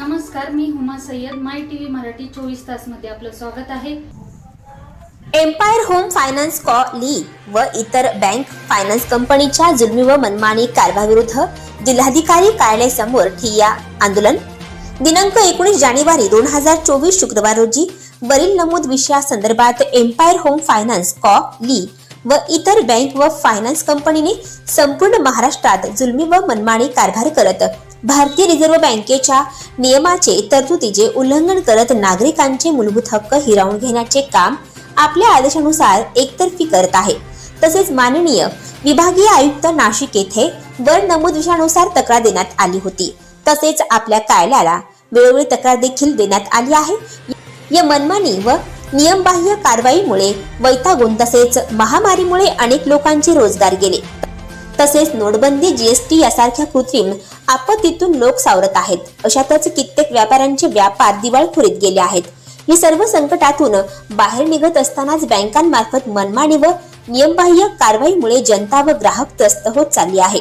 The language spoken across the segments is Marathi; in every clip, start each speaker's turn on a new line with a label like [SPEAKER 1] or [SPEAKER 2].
[SPEAKER 1] नमस्कार मी Huma Sayyad. My T V Marathi चोवीस तासमध्ये आपलं स्वागत आहे.
[SPEAKER 2] एम्पायर होम फायनान्स कॉ ली व इतर बँक फायनान्स कंपनीच्या जुलमी व मनमानी कारभाराविरुद्ध जिल्हाधिकारी कार्यालयासमोर ठिय्या आंदोलन. दिनांक एकोणीस जानेवारी दोन हजार चोवीस शुक्रवार रोजी वरील नमूद विषयासंदर्भात एम्पायर होम फायनान्स कॉ ली व इतर बँक व फायनान्स कंपनीने संपूर्ण महाराष्ट्रात जुलमी व मनमानी कारभार करत भारतीय रिझर्व्ह बँकेच्या नियमाचे तरतुदीचे उल्लंघन करत नागरिकांचे मूलभूत हक्क हिरावून घेण्याचे काम आपल्या आदेशानुसार एकतर्फी करत आहे. तसेच माननीय विभागीय आयुक्त नाशिक येथे वर नमूद विषयानुसार तक्रार देण्यात आली होती. तसेच आपल्या कार्यालयाला वेळोवेळी तक्रार देखील देण्यात आली आहे. या मनमानी व नियमबाह्य कारवाईमुळे वैतागून तसेच महामारीमुळे अनेक लोकांचे रोजगार गेले. तसेच नोटबंदी जीएसटी यासारख्या कृत्रिम आपत्तीतून लोक सावरत आहेत. अशातच कित्येक व्यापाऱ्यांचे व्यापार दिवाळखोरीत गेले आहेत. ही सर्व संकटातून बाहेर निघत असतानाच बँकांमार्फत मनमानी व नियमबाह्य कारवाईमुळे जनता व ग्राहक त्रस्त होत चालली आहे.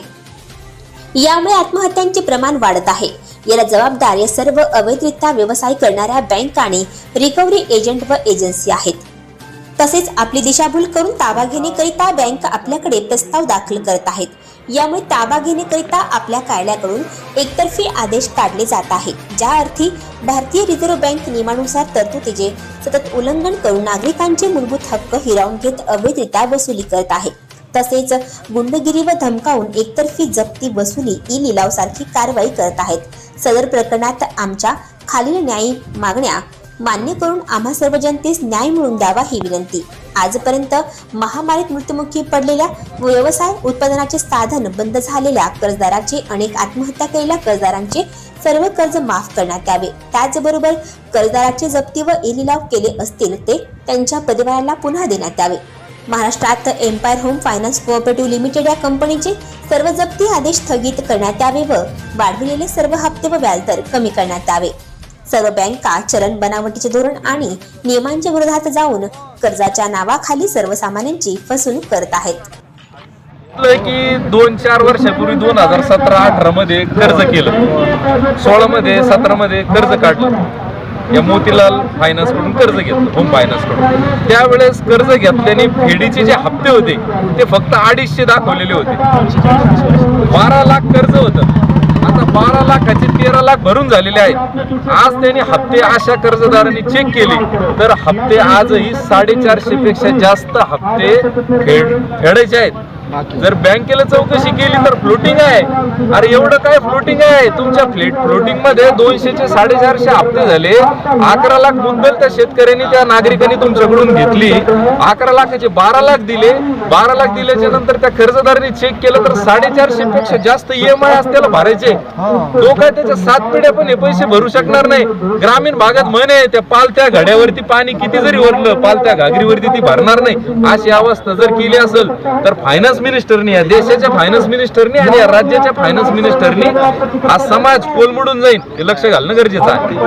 [SPEAKER 2] यामुळे आत्महत्यांचे प्रमाण वाढत आहे. याला जबाबदार या सर्व अवैधरित्या व्यवसाय करणाऱ्या बँक आणि रिकव्हरी एजंट व एजन्सी आहेत. तसेच आपली दिशाभूल करून ताबा घेण्याकरिता बँक आपल्याकडे प्रस्ताव दाखल करत आहेत. यामुळे ताबा घेण्याकरिता आपल्या कार्यालयाकडून एकतर्फी आदेश काढले जात आहे ज्या अर्थी भारतीय रिझर्व्ह बँक नियमानुसार तरतुदीचे सतत उल्लंघन करून नागरिकांचे मूलभूत हक्क हिरावून घेत अवैधरित्या वसुली करत आहे. तसेच गुंडगिरी व धमकावून एकतर्फी जप्ती वसुली ई लिलाव सारखी कारवाई करत आहेत. सदर प्रकरणात आमच्या खालील न्यायी मागण्या मान्य करून आम्हा सर्व जनतेस न्याय मिळून द्यावा ही विनंती. आजपर्यंत महामारीत मृत्युमुखी पडलेल्या व्यवसाय उत्पादनाचे साधन बंद झालेल्या कर्जदाराचे अनेक आत्महत्या केलेल्या कर्जदारांचे सर्व कर्ज माफ करण्यात यावे. त्याचबरोबर कर्जदाराचे जप्ती व इलिलाव केले असतील ते त्यांच्या परिवाराला पुन्हा देण्यात यावे. महाराष्ट्रात empire home finance cooperative limited या कंपनीचे सर्व जप्ती आदेश स्थगित करण्यात यावे व वाढविलेले सर्व हप्ते व व्याजदर कमी करण्यात यावे. सर्व बँका चलन बनावटीचे धोरण आणि नियमांच्या विरोधात जाऊन कर्जाच्या नावाखाली सर्वसामान्यांची फसवणूक करत आहेत.
[SPEAKER 3] की दोन चार वर्षापूर्वी दोन हजार सतरा अठरा मध्ये कर्ज केलं. सोळा मध्ये सतरा मध्ये कर्ज काढलं. या मोतीलाल फायनान्सकडून कर्ज घेतलं होम फायनान्सकडून. त्यावेळेस कर्ज घेतल्याने फेडीचे जे हप्ते होते ते फक्त अडीचशे दाखवलेले होते. बारा लाख कर्ज होतं. बारा लाखाचे तेरा लाख भरून झालेले आहेत आज त्यांनी हप्ते अशा कर्जदारांनी चेक केले. तर हप्ते आजही साडेचारशे पेक्षा जास्त हप्ते फेड फेडायचे आहेत. जर बँकेला चौकशी केली तर फ्लोटिंग आहे. अरे एवढं काय फ्लोटिंग आहे? तुमच्या फ्लेट फ्लोटिंगमध्ये दोनशेचे साडेचारशे हप्ते झाले. अकरा लाख मुद्दल त्या शेतकऱ्यांनी त्या नागरिकांनी तुमच्याकडून घेतली. अकरा लाखाचे बारा लाख दिले. बारा लाख दिल्याच्या नंतर त्या कर्जदारांनी चेक केलं तर साडेचारशे पेक्षा जास्त ईएमआय आज त्याला भरायचे. तो काय त्याच्या सात पिढ्या पण हे पैसे भरू शकणार नाही. ग्रामीण भागात म्हण आहे त्या पालत्या घड्यावरती पाणी किती जरी ओरलं पालत्या घागरीवरती ती भरणार नाही. अशी अवस्था जर केली असेल तर फायनान्स मिनिस्टरनी या देशाच्या फायनान्स मिनिस्टरनी आणि या राज्याच्या फायनान्स मिनिस्टरनी हा समाज कोलमडून जाईल हे लक्ष घालणं गरजेचं आहे.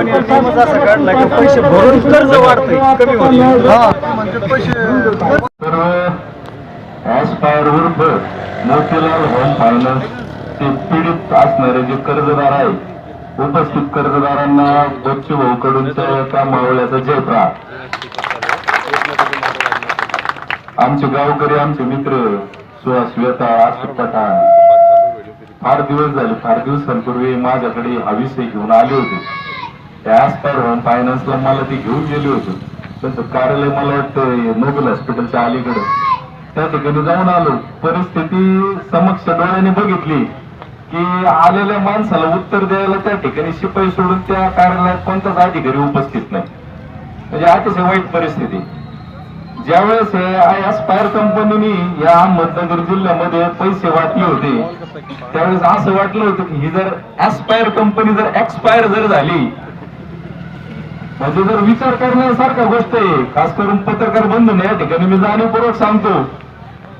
[SPEAKER 4] मोतीलाल होम फायनान्स चे पीडित असणारे जे कर्जदार आहे उपस्थित कर्जदारांना बच्चू भाऊ कडून त्या मावळ्याचा जयप्रा आमचे गावकरी आमचे मित्र सुहास वेता फार दिवस झाले फार दिवसांपूर्वी माझ्याकडे हा विषय घेऊन आले होते. त्या ऍस्पायर होम फायनान्सला मला ते घेऊन गेले होते. त्यांचं कार्यालय मला वाटतं नोबेल हॉस्पिटलच्या अलीकडे. त्या ठिकाणी जाऊन आलो. परिस्थिती समक्ष डोळ्याने बघितली की आलेल्या माणसाला उत्तर द्यायला त्या ठिकाणी शिपाई सोडून त्या कार्यालयात कोणताच अधिकारी उपस्थित नाही. म्हणजे अतिशय वाईट परिस्थिती. ज्यावेळेस ऍस्पायर कंपनीने या अहमदनगर जिल्ह्यामध्ये पैसे वाटले होते त्यावेळेस असं वाटलं होतं की ही जर एस्पायर कंपनी जर एक्सपायर जर झाली म्हणजे जर विचार करण्यासारखा गोष्ट आहे खास करून पत्रकार बंधू या ठिकाणी मी जाणीवपूर्वक सांगतो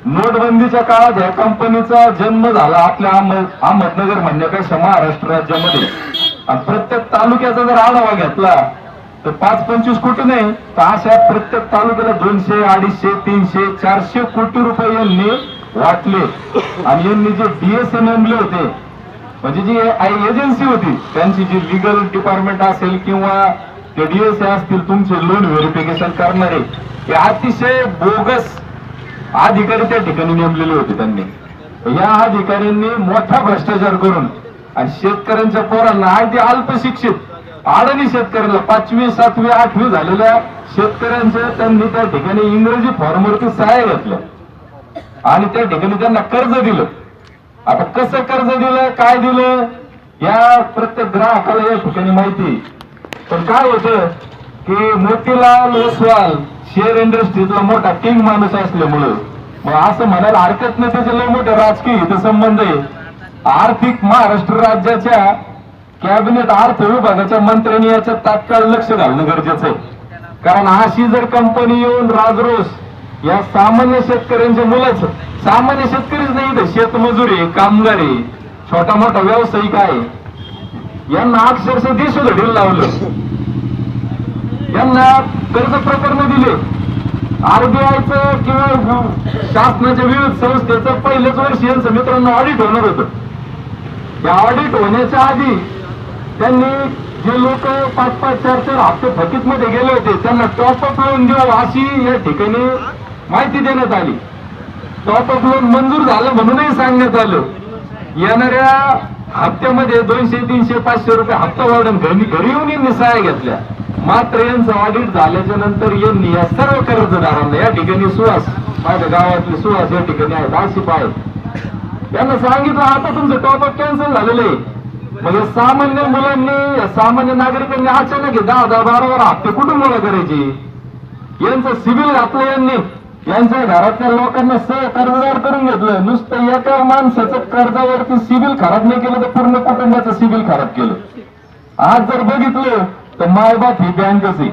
[SPEAKER 4] नोटबंदीच्या काळात या कंपनीचा जन्म झाला आपल्या अहमद अहमदनगर म्हणण्यापेक्षा महाराष्ट्र राज्यामध्ये. आणि प्रत्येक तालुक्याचा जर आढावा घेतला तर पाच पंचवीस कोटी नाही तर अशा प्रत्येक तालुक्याला दोनशे अडीचशे तीनशे चारशे कोटी रुपये यांनी वाटले. आणि यांनी जे डीएसए नेमले होते म्हणजे जी एजन्सी होती त्यांची जी लिगल डिपार्टमेंट असेल किंवा ते डीएसए असतील तुमचे लोन व्हेरिफिकेशन करणारे हे अतिशय बोगस अधिकारी त्या ठिकाणी नेमलेले होते त्यांनी. या अधिकाऱ्यांनी मोठा भ्रष्टाचार करून आणि शेतकऱ्यांच्या पोरांना अगदी अल्पशिक्षित अडाणी शेतकऱ्याला पाचवी सातवी आठवी झालेल्या शेतकऱ्यांच्या त्यांनी त्या ठिकाणी इंग्रजी फॉर्मवरती सहाय्य घेतलं. आणि त्या ठिकाणी त्यांना कर्ज दिलं. आता कसं कर्ज दिलं काय दिलं या प्रत्येक ग्राहकाला या ठिकाणी माहिती. पण काय होतं की मोतीलाल ओसवाल शेअर इंडस्ट्रीतला मोठा किंग माणूस असल्यामुळं मग असं म्हणायला हरकत नाही त्याचे लय मोठे राजकीय हितसंबंध आहे. आर्थिक महाराष्ट्र राज्याच्या कॅबिनेट अर्थ विभागाच्या मंत्र्यांनी याच्यात तात्काळ लक्ष घालणं गरजेचं आहे. कारण अशी जर कंपनी येऊन राजरोस या सामान्य शेतकऱ्यांच्या मुलाच सामान्य शेतकरीच नाही तर शेतमजूर आहे कामगार आहे छोटा मोठा व्यावसायिक आहे. यांना अक्षरशः दिसू दिशोधडील लावलं. यांना कर्ज प्रकरण दिले. आरबीआयचं किंवा शासनाच्या विविध संस्थेचं पहिलेच वर्ष यांचं मित्रांनो ऑडिट होणार होतं. या ऑडिट होण्याच्या आधी त्यांनी जे लोक पाच पाच चार चार हप्ते थकीत मध्ये गेले होते त्यांना टॉपअप लोन देऊ अशी या ठिकाणी माहिती देण्यात आली. टॉपअप लोन मंजूर झालं म्हणूनही सांगण्यात आलं. येणाऱ्या हप्त्यामध्ये दोनशे तीनशे पाचशे रुपये हप्ता वाढून घरी घरी येऊन यांनी घेतल्या. मात्र यांचं ऑडिट झाल्याच्यानंतर यांनी या सर्व कर्जदारांना या ठिकाणी सुहास माझ्या गावातले सुहास या ठिकाणी आहेत आशिप आहेत. त्यांना सांगितलं आता तुमचं टॉपअप कॅन्सल झालेलं आहे. म्हणजे सामान्य मुलांनी सामान्य नागरिकांनी अचानक दहा दहा बारा बारा हप्ते कुठून मुलं करायची? यांचं सिबिल घातलं यांनी. यांच्या घरातल्या लोकांना सह कर्जदार करून घेतलं. नुसतं एका माणसाचं कर्जावरती सिबिल खराब नाही केलं तर पूर्ण कुटुंबाचं सिबिल खराब केलं. आज जर बघितलं तर मायबाप ही बँकच आहे.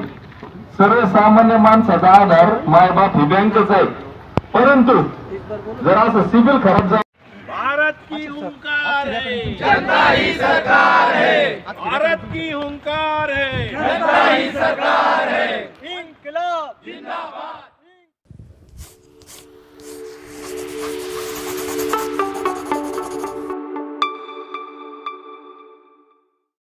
[SPEAKER 4] सर्वसामान्य माणसाचा आधार मायबाप ही बँकच आहे. परंतु जर असं सिबिल खराब झालं
[SPEAKER 5] की हुंकार है जनता ही सरकार है भारत की हुंकार है जनता ही सरकार है इनकलाब जिंदाबाद.